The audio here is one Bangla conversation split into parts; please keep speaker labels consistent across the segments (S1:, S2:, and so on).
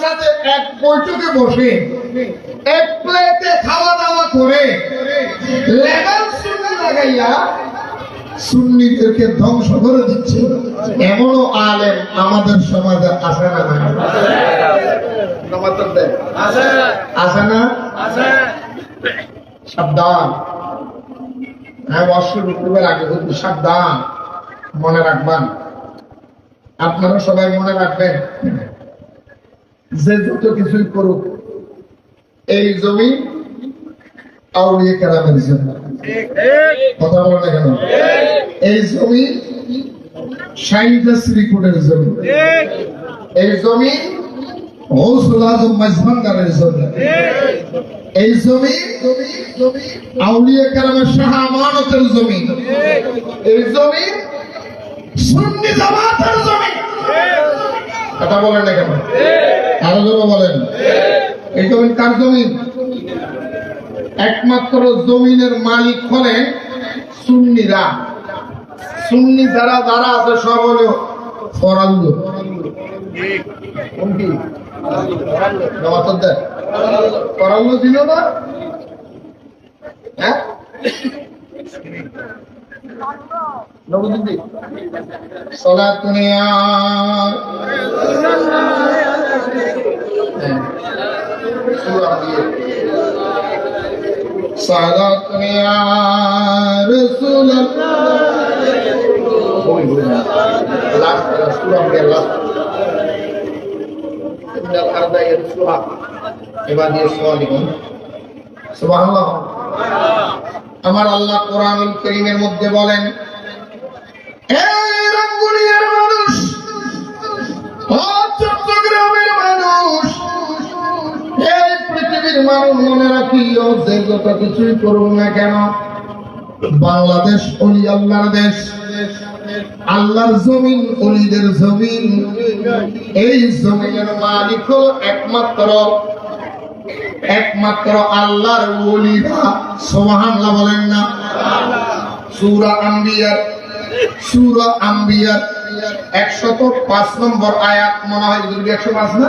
S1: সাথে এক বৈঠকে বসে এক প্লেটে খাওয়া দাওয়া করে লেগাল সুন্নি লাগাইয়া সুন্নিদেরকে ধ্বংস করে দিচ্ছে। এমনও আলেম আমাদের সমাজে আসে না। আসে না? সাবধান। হ্যাঁ অশ্বর আগে কিন্তু সাবধান। মনে রাখবেন। আপনারা সবাই মনে রাখবেন। যে যত কিছুই করুক, এই জমি আউলিয়ে কেরামের জন্য। কথা বলে না কেন? এই জমি রিপোর্টের জন্য। এই জমি হৌসুল আজম মজভান্ডারের জন্য। এই জমি আউলিয়া কালামের শাহ আমানতের জমি। এই জমি জমি। কথা বলেন না কেন? আরও জোরে বলেন। এই জমি কার জমিন একমাত্র জমিনের মালিক হলেন সুন্নিরা। সুন্নি যারা যারা আছে সব হলো কোনটি? ছিল না? হ্যাঁ? সুরা দিয়ে সালাত ইয়া রাসূলুল্লাহ ওই বলে না লাস্ট সুরা দিয়ে লাস্ট ইন্নাল আরদা ইয়ারসুহা ইবাদি সালিহুন সুবহানাল্লাহ আমার আল্লাহ কোরআন কারীমের মধ্যে বলেন এই রঙ্গুলিয়ার মানুষ মানুষ মনে রাখিও যে যত কিছুই করুন না কেন? বাংলাদেশ অলি আল্লাহর দেশ। আল্লাহর জমিন অলিদের জমিন। এই জমিনের মালিক একমাত্র একমাত্র আল্লাহর ওলিরা। সুবহানাল্লাহ বলেন না? সূরা আম্বিয়ার সূরা আম্বিয়ার। 105 নম্বর আয়াত মনে হয় যদি 105 না?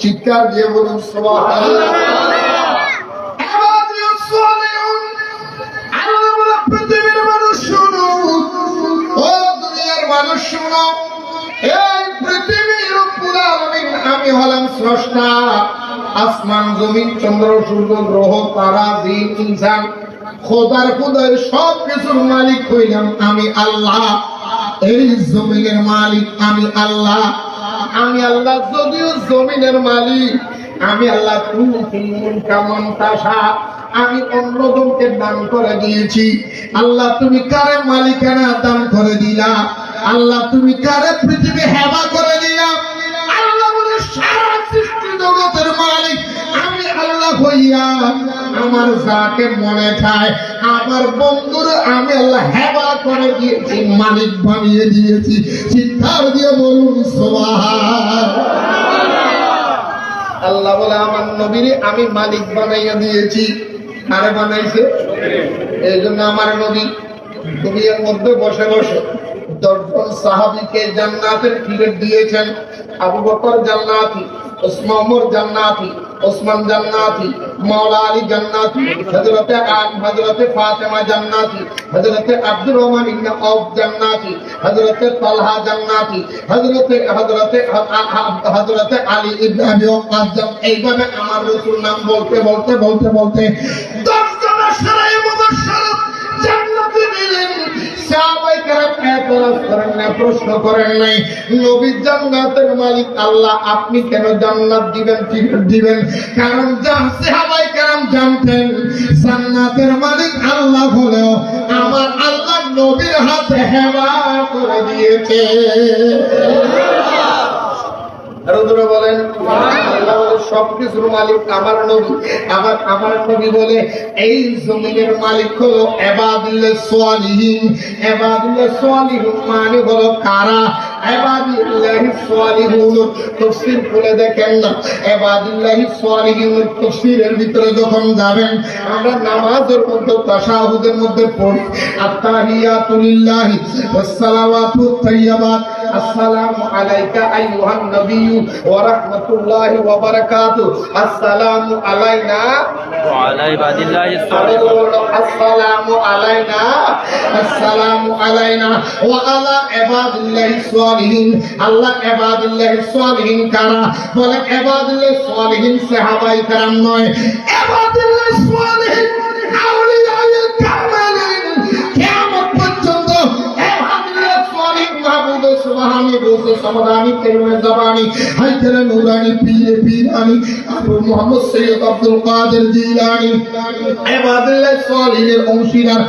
S1: চিৎকার দিয়ে বলুন পৃথিবীর মানুষ ও দুনিয়ার মানুষ শুনো। এই পৃথিবীর আমি হলাম স্রষ্টা। আসমান, জমিন, চন্দ্র, সূর্য, গ্রহ, তারা দিন ইনসান, খোদার খোদার সব কিছুর মালিক হইলাম আমি আল্লাহ। এই জমিনের মালিক আমি আল্লাহ। আমি আল্লাহ যদিও জমিনের মালিক, আমি আল্লাহ কেমন তাসা আমি অন্যজনকে দান করে দিয়েছি। আল্লাহ তুমি কারে মালিকানা দান করে দিলা? আল্লাহ তুমি কারে পৃথিবী হেবা করে দিলা? আমার যাকে মনে চায় আমার বন্ধুর আমি হেবা করে দিয়েছি, মালিক বানিয়ে দিয়েছি। দিয়ে বলুন আল্লাহ বলে, আমার নবীরে আমি মালিক বানাইয়া দিয়েছি। কারে বানাইছে? এই জন্য আমার নবী, তুমি এর মধ্যে বসে বসে দশজন সাহাবিকে জান্নাতের টিকিট দিয়েছেন। আবু বকর জান্নাতি জান্নাতি ওসমান জান্নাতি মাওলা আলী জান্নাতি হযরতে আম হযরতে ফাতেমা জান্নাতি হযরতে আব্দুর রহমান ইবনে আউফ জান্নাতি হযরতে তালহা জান্নাতি হযরতে হযরতে হযরতে আলী ইবনে আবি ওয়াক্কাস জান- এইভাবে আমার রাসূল নাম বলতে বলতে বলতে বলতে এতরাজ প্রশ্ন করেন নাই। নবী জান্নাতের মালিক আল্লাহ, আপনি কেন জান্নাত দিবেন টিকিট দিবেন? কারণ যা সাহাবায়ে কেরাম জানতেন, জান্নাতের মালিক আল্লাহ হলেও আমার আল্লাহ নবীর হাতে হেবা করে দিয়েছে। আরও দূরে বলেন। সবকিছুর মালিক আমার নবী। আমার আমার নবী বলে, এই জমিনের মালিক হলো এবাদুল্লাহ সোয়ালিহীন এবাদুল্লাহ সোয়ালিহীন মানে হলো কারা? এবাদুল্লাহ ভিতরে যখন যাবেন, আমরা নামাজের মধ্যে, তাশাহুদের মধ্যে পড়ি। আসসালামু আলাইকা আইয়ুহান নবী ওয়া রাহমাতুল্লাহি ওয়া বারাকাতুহু আসসালামু আলাইনা
S2: وعلى عباد الله
S1: আরে
S2: الصالحين
S1: বলো, আসসালামু আলাইনা আসসালামু আলাইনা ওয়া আলা ইবাদিল্লাহি সালিহিন আল্লাহ ইবাদিল্লাহি সালিহিন কারা বলে ইবাদিল্লাহি সালিহিন সাহাবায়ে کرام নয় সালিহিন মাহবুব সুবহানি বলতে সমাদানি কারিমে জবানি হাইদার নুরানি পীরে পীরানি আবু মোহাম্মদ সৈয়দ আব্দুল কাদের জিলানি ইবাদিল্লাহি সালিহিনের অংশীদার